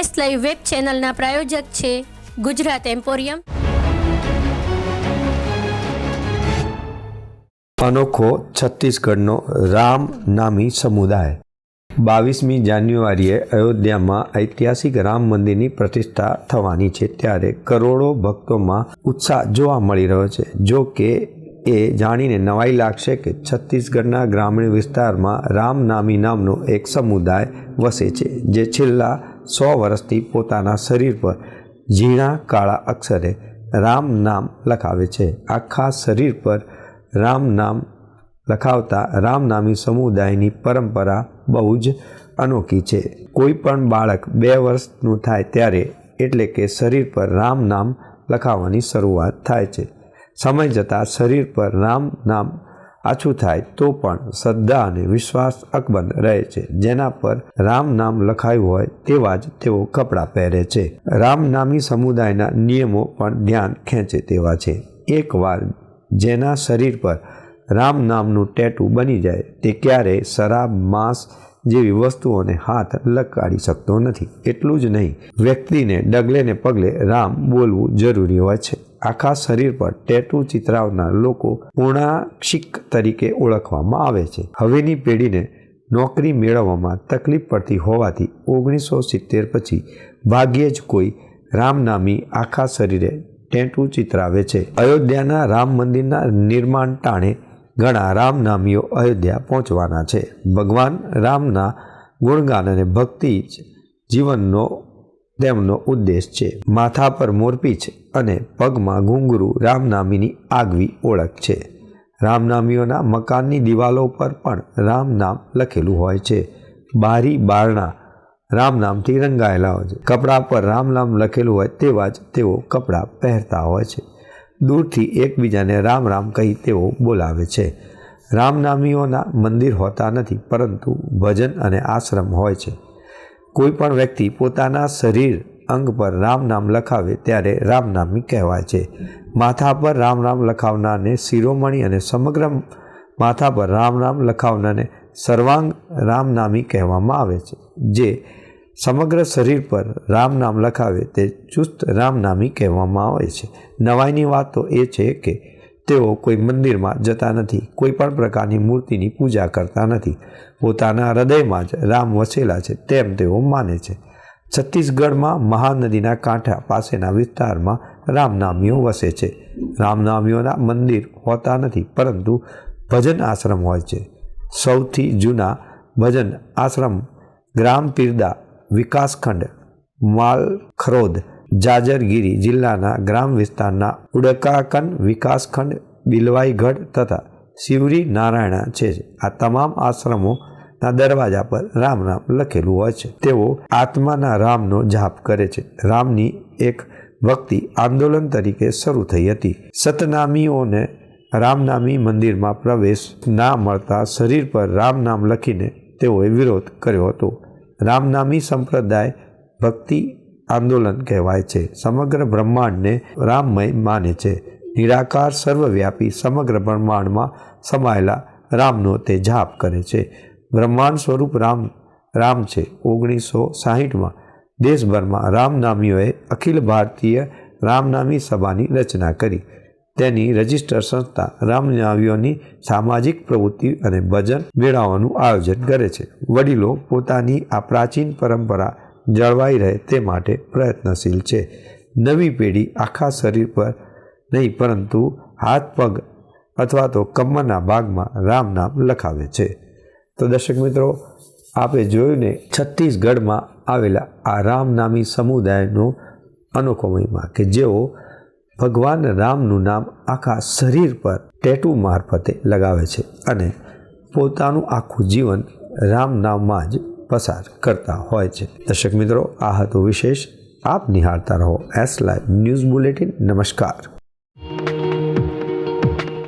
S live web ચેનલના પ્રાયોજક છે Gujarat emporium. અનોખો છત્તીસગઢનો રામ નામી સમુદાય. બાવીસમી જાન્યુઆરીએ અયોધ્યામાં ઐતિહાસિક રામ મંદિરની પ્રતિષ્ઠા થવાની છે ત્યારે કરોડો ભક્તોમાં ઉત્સાહ જોવા મળી રહ્યો છે. જો કે એ જાણીને નવાઈ લાગશે કે છત્તીસગઢના ગ્રામીણ વિસ્તારમાં રામ નામી નામનો એક સમુદાય વસે છે, જે છેલ્લા સો વર્ષથી પોતાના શરીર પર ઝીણા કાળા અક્ષરે રામ નામ લખાવે છે. આખા શરીર પર રામ નામ લખાવતા રામનામી સમુદાયની પરંપરા બહુ જ અનોખી છે. કોઈ પણ બાળક બે વર્ષનું થાય ત્યારે એટલે કે શરીર પર રામ નામ લખાવવાની શરૂઆત થાય છે. સમય જતાં શરીર પર રામ નામ આછું થાય તો પણ શ્રદ્ધા અને વિશ્વાસ અકબંધ રહે છે. જેના પર રામ નામ લખાયું હોય તેવા જ તેઓ કપડાં પહેરે છે. રામ નામી સમુદાયના નિયમો પણ ધ્યાન ખેંચે તેવા છે. એકવાર જેના શરીર પર રામ નામનું ટેટુ બની જાય, તે ક્યારેય શરાબ, માંસ જેવી વસ્તુઓને હાથ લગાડી શકતો નથી. એટલું જ નહીં, વ્યક્તિને ડગલે ને પગલે રામ બોલવું જરૂરી હોય છે. આખા શરીર પર ટેટુ ચિતરાવનાર લોકો પૂર્ણાક્ષિક તરીકે ઓળખવામાં આવે છે. હવેની પેઢીને નોકરી મેળવવામાં તકલીફ પડતી હોવાથી ઓગણીસો સિત્તેર પછી ભાગ્યે જ કોઈ રામનામી આખા શરીરે ટેટુ ચિતરાવે છે. અયોધ્યાના રામ મંદિરના નિર્માણ ટાણે ઘણા રામનામીઓ અયોધ્યા પહોંચવાના છે. ભગવાન રામના ગુણગાન અને ભક્તિ જ જીવનનો તેમનો ઉદ્દેશ છે. માથા પર મોરપીચ અને પગમાં ઘૂંઘરું રામનામીની આગવી ઓળખ છે. રામનામીઓના મકાનની દિવાલો પર પણ રામ નામ લખેલું હોય છે. બારી બારણા રામ નામથી રંગાયેલા હોય છે. કપડા પર રામ નામ લખેલું હોય તેવા જ તેઓ કપડાં પહેરતા હોય છે. દૂરથી એકબીજાને રામ રામ કહી તેઓ બોલાવે છે. રામનામીઓના મંદિર હોતા નથી, પરંતુ ભજન અને આશ્રમ હોય છે. કોઈ પણ વ્યક્તિ પોતાના શરીર અંગ પર રામ નામ લખાવે ત્યારે રામનામી કહેવાય છે. માથા પર રામ રામ લખાવનારને શિરોમણી અને સમગ્ર માથા પર રામ રામ લખાવનારને સર્વાંગ રામનામી કહેવામાં આવે છે, જે સમગ્ર શરીર પર રામ નામ લખાવે તે ચુસ્ત રામનામી કહેવામાં આવે છે. નવાઈની વાત તો એ છે કે તેઓ કોઈ મંદિરમાં જતા નથી, કોઈ પણ પ્રકારની મૂર્તિની પૂજા કરતા નથી. પોતાના હૃદયમાં જ રામ વસેલા છે તેમ તેઓ માને છે. છત્તીસગઢમાં મહાનદીના કાંઠા પાસેના વિસ્તારમાં રામનામીઓ વસે છે. રામનામીઓના મંદિર હોતા નથી, પરંતુ ભજન આશ્રમ હોય છે. સૌથી જૂના ભજન આશ્રમ ગ્રામ પીરદા વિકાસખંડ માલખરોદ જાજરગીરી જિલ્લાના ગ્રામ વિસ્તારના ઉડકાકન વિકાસખંડ, બિલવાઈગઢ તથા શિવરી નારાયણા છે આ તમામ આશ્રમોના દરવાજા પર રામ રામ લખેલું હોય છે. તેઓ આત્માના રામનો જાપ કરે છે. રામની એક ભક્તિ આંદોલન તરીકે શરૂ થઈ હતી. સતનામીઓને રામનામી મંદિરમાં પ્રવેશ ના મળતા શરીર પર રામ નામ લખીને તેઓએ વિરોધ કર્યો હતો. રામનામી સંપ્રદાય ભક્તિ આંદોલન કહેવાય છે. સમગ્ર બ્રહ્માંડને રામમય માને છે. નિરાકાર સર્વવ્યાપી સમગ્ર બ્રહ્માંડમાં સમાયેલા રામનો તે જાપ કરે છે. બ્રહ્માંડ સ્વરૂપ રામ રામ છે. ઓગણીસો સાહીઠમાં દેશભરમાં રામનામીઓએ અખિલ ભારતીય રામનામી સભાની રચના કરી. તેની રજિસ્ટર સંસ્થા રામનાવીઓની સામાજિક પ્રવૃત્તિ અને ભજન મેળાઓનું આયોજન કરે છે. વડીલો પોતાની આ પ્રાચીન પરંપરા જળવાઈ રહે તે માટે પ્રયત્નશીલ છે. નવી પેઢી આખા શરીર પર નહીં, પરંતુ હાથ, પગ અથવા તો કમરના ભાગમાં રામ નામ લખાવે છે. તો દર્શક મિત્રો, આપે જોયું ને છત્તીસગઢમાં આવેલા આ રામનામી સમુદાયનો અનોખો મહિમા કે જેઓ ભગવાન રામનું નામ આખા શરીર પર ટેટુ મારફતે લગાવે છે અને પોતાનું આખું જીવન રામ નામમાં જ પસાર કરતા હોય છે. દર્શક મિત્રો, આ હતો વિશેષ. આપ નિહાળતા રહો એસ લાઈવ ન્યૂઝ બુલેટિન નમસ્કાર.